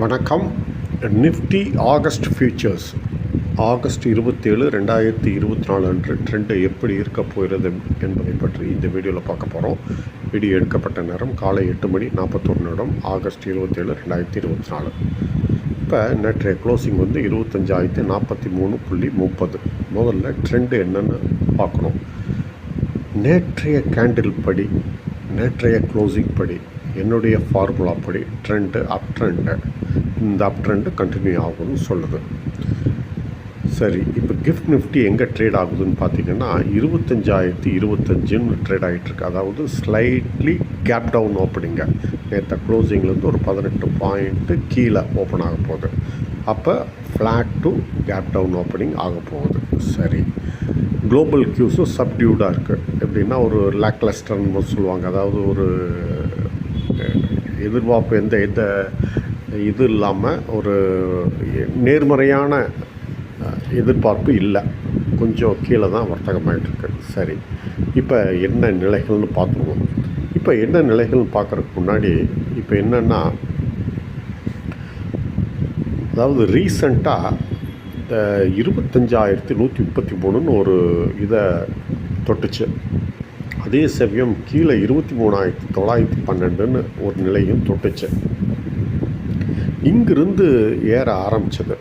வணக்கம். Nifty August features August இருபத்தேழு ரெண்டாயிரத்தி இருபத்தி நாலு அன்று ட்ரெண்டு எப்படி இருக்க போகிறது என்பதை பற்றி இந்த வீடியோவில் பார்க்க போகிறோம் வீடியோ எடுக்கப்பட்ட நேரம் காலை எட்டு மணி நாற்பத்தொரு நிமிடம் ஆகஸ்ட் இருபத்தேழு ரெண்டாயிரத்தி இருபத்தி நாலு இப்போ நேற்றைய க்ளோசிங் வந்து இருபத்தஞ்சாயிரத்தி நாற்பத்தி மூணு புள்ளி முப்பது. முதல்ல ட்ரெண்டு என்னென்னு பார்க்கணும். நேற்றைய கேண்டில் படி நேற்றைய க்ளோசிங் படி என்னுடைய ஃபார்முலா படி ட்ரெண்டு அப் ட்ரெண்டு இந்த அப் ட்ரெண்டு கண்டினியூ ஆகும்னு சொல்லுது. சரி இப்போ கிஃப்ட் நிஃப்டி எங்கே ட்ரேட் ஆகுதுன்னு பார்த்தீங்கன்னா இருபத்தஞ்சாயிரத்தி இருபத்தஞ்சுன்னு ட்ரேட் ஆகிட்டுருக்கு அதாவது ஸ்லைட்லி கேப் டவுன் ஓப்பனிங்க நேற்று க்ளோசிங்லேருந்து ஒரு பதினெட்டு பாயிண்ட்டு கீழே ஓப்பன் ஆக போகுது. அப்போ flat to gap down opening ஆக போகுது. சரி. குளோபல் க்யூஸும் சப்டியூடாக இருக்குது எப்படின்னா ஒரு லேக்லஸ்டர்னு சொல்லுவாங்க. அதாவது ஒரு எதிர்பார்ப்பு எந்த எந்த இது இல்லாமல் ஒரு நேர்மறையான எதிர்பார்ப்பு இல்லை. கொஞ்சம் கீழே தான் வர்த்தகமாயிட்டுருக்கு. சரி. இப்போ என்ன நிலைகள்னு பார்த்துருவோம் இப்போ என்ன நிலைகள்னு பார்க்குறதுக்கு முன்னாடி இப்போ என்னென்னா அதாவது ரீசண்டாக இந்த இருபத்தஞ்சாயிரத்தி நூற்றி முப்பத்தி மூணுன்னு ஒரு இதை தொட்டுச்சு. அதே சமயம் கீழே இருபத்தி மூணாயிரத்தி தொள்ளாயிரத்தி பன்னெண்டுன்னு ஒரு நிலையும் தொட்டுச்சு. இங்கிருந்து ஏற ஆரம்பிச்சது.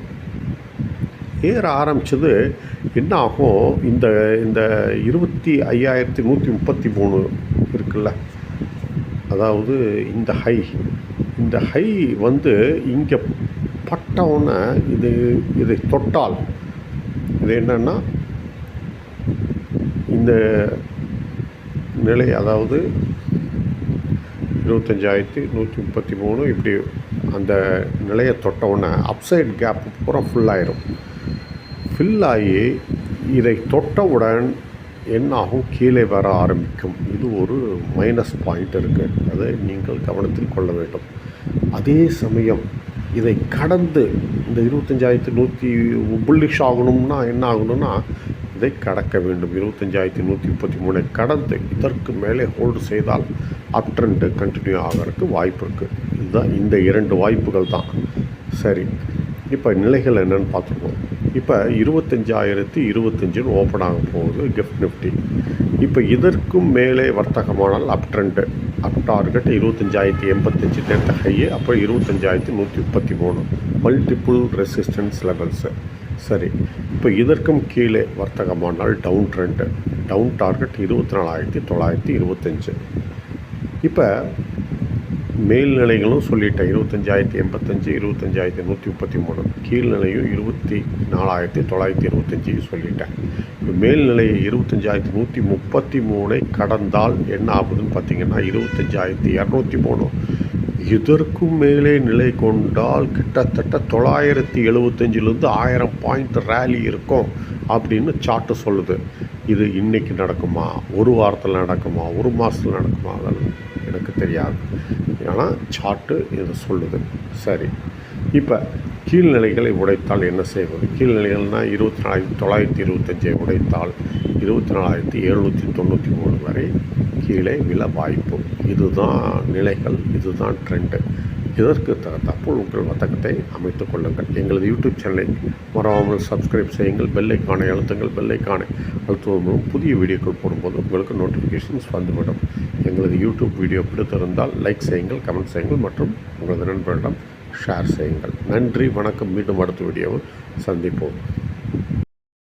ஏற ஆரம்பித்தது என்ன ஆகும் இந்த இந்த இருபத்தி ஐயாயிரத்தி நூற்றி முப்பத்தி மூணு இருக்குல்ல? அதாவது இந்த ஹை. இந்த ஹை வந்து இங்கே பட்டவுடனே இது இதை தொட்டால். இது என்னென்னா இந்த நிலை அதாவது இருபத்தஞ்சாயிரத்தி நூற்றி முப்பத்தி மூணு இப்படி அந்த நிலையை தொட்டவுடனே அப்சைட் கேப் பூரா ஃபுல்லாயிரும் ஃபில் ஆகி இதை தொட்டவுடன் என்ன ஆகும்? கீழே வர ஆரம்பிக்கும். இது ஒரு மைனஸ் பாயிண்ட் இருக்குது அதை நீங்கள் கவனத்தில் கொள்ள வேண்டும். அதே சமயம் இதை கடந்து இந்த இருபத்தஞ்சாயிரத்து நூற்றி புல்லிஷ் ஆகணும்னா என்ன ஆகணும்னா இதை கடக்க வேண்டும். இருபத்தஞ்சாயிரத்தி நூற்றி முப்பத்தி மூணை கடந்து இதற்கு மேலே ஹோல்டு செய்தால் அப் ட்ரெண்டு கண்டினியூ ஆகிறதுக்கு வாய்ப்பு இருக்குது இதுதான் இந்த இரண்டு வாய்ப்புகள் தான். சரி இப்போ நிலைகள் என்னென்னு பார்த்துருக்கோம் இப்போ இருபத்தஞ்சாயிரத்தி இருபத்தஞ்சுன்னு ஓப்பன் ஆக போகுது கிஃப்ட் நிஃப்டி இப்போ இதற்கும் மேலே வர்த்தகமானால் அப் ட்ரெண்டு அப் டார்கெட் இருபத்தஞ்சாயிரத்தி எண்பத்தஞ்சு நேரத்தை ஹையே அப்போ இருபத்தஞ்சாயிரத்தி நூற்றி முப்பத்தி மூணு. மல்டிப்புள் ரெசிஸ்டன்ஸ் லெவல்ஸு சரி. இப்போ இதற்கும் கீழே வர்த்தகமானால் டவுன் ட்ரெண்டு டவுன் டார்கெட் இருபத்தி நாலாயிரத்தி தொள்ளாயிரத்தி இருபத்தஞ்சு. இப்போ மேல்நிலைகளும் சொல்லிட்டேன் இருபத்தஞ்சாயிரத்தி எண்பத்தஞ்சு இருபத்தஞ்சாயிரத்தி நூற்றி முப்பத்தி மூணு. கீழ்நிலையும் இருபத்தி நாலாயிரத்தி தொள்ளாயிரத்தி இருபத்தஞ்சி சொல்லிட்டேன். இப்போ மேல்நிலை இருபத்தஞ்சாயிரத்தி நூற்றி முப்பத்தி மூணை கடந்தால் என்ன ஆகுதுன்னு பார்த்தீங்கன்னா இருபத்தஞ்சாயிரத்தி இரநூத்தி மூணு. இதற்கும் மேலே நிலை கொண்டால் கிட்டத்தட்ட தொள்ளாயிரத்தி எழுபத்தஞ்சிலேருந்து ஆயிரம் பாயிண்ட் ரேலி இருக்கும் அப்படின்னு சார்ட்டு சொல்லுது. இது இன்றைக்கி நடக்குமா? ஒரு வாரத்தில் நடக்குமா? ஒரு மாதத்தில் நடக்குமா? அதெல்லாம் எனக்கு தெரியாது. ஏன்னா சார்ட்டு இது சொல்லுது. சரி. இப்போ கீழ்நிலைகளை உடைத்தால் என்ன செய்வது? கீழ்நிலைகள்னால் இருபத்தி நாலாயிரத்தி தொள்ளாயிரத்தி இருபத்தஞ்சை உடைத்தால் இருபத்தி நாலாயிரத்தி எழுநூற்றி தொண்ணூற்றி மூணு வரை கீழே விழ வாய்ப்பு. இதுதான் நிலைகள் இதுதான் ட்ரெண்டு இதற்கு தகுந்தாப்போல் உங்கள் வர்த்தகத்தை அமைத்துக் கொள்ளுங்கள். எங்களது யூடியூப் சேனலை மறவாமல் சப்ஸ்கிரைப் செய்யுங்கள். பெல்லைக்கானை அழுத்துங்கள். பெல்லைக்கானை அழுத்துவதன் மூலம் புதிய வீடியோக்கள் போடும்போது உங்களுக்கு நோட்டிஃபிகேஷன்ஸ் வந்துவிடும். எங்களது யூடியூப் வீடியோ பிடித்திருந்தால் லைக் செய்யுங்கள் கமெண்ட் செய்யுங்கள் மற்றும் உங்களது நண்பர்களிடம் ஷேர் செய்யுங்கள். நன்றி வணக்கம். மீண்டும் அடுத்த வீடியோவில் சந்திப்போம்.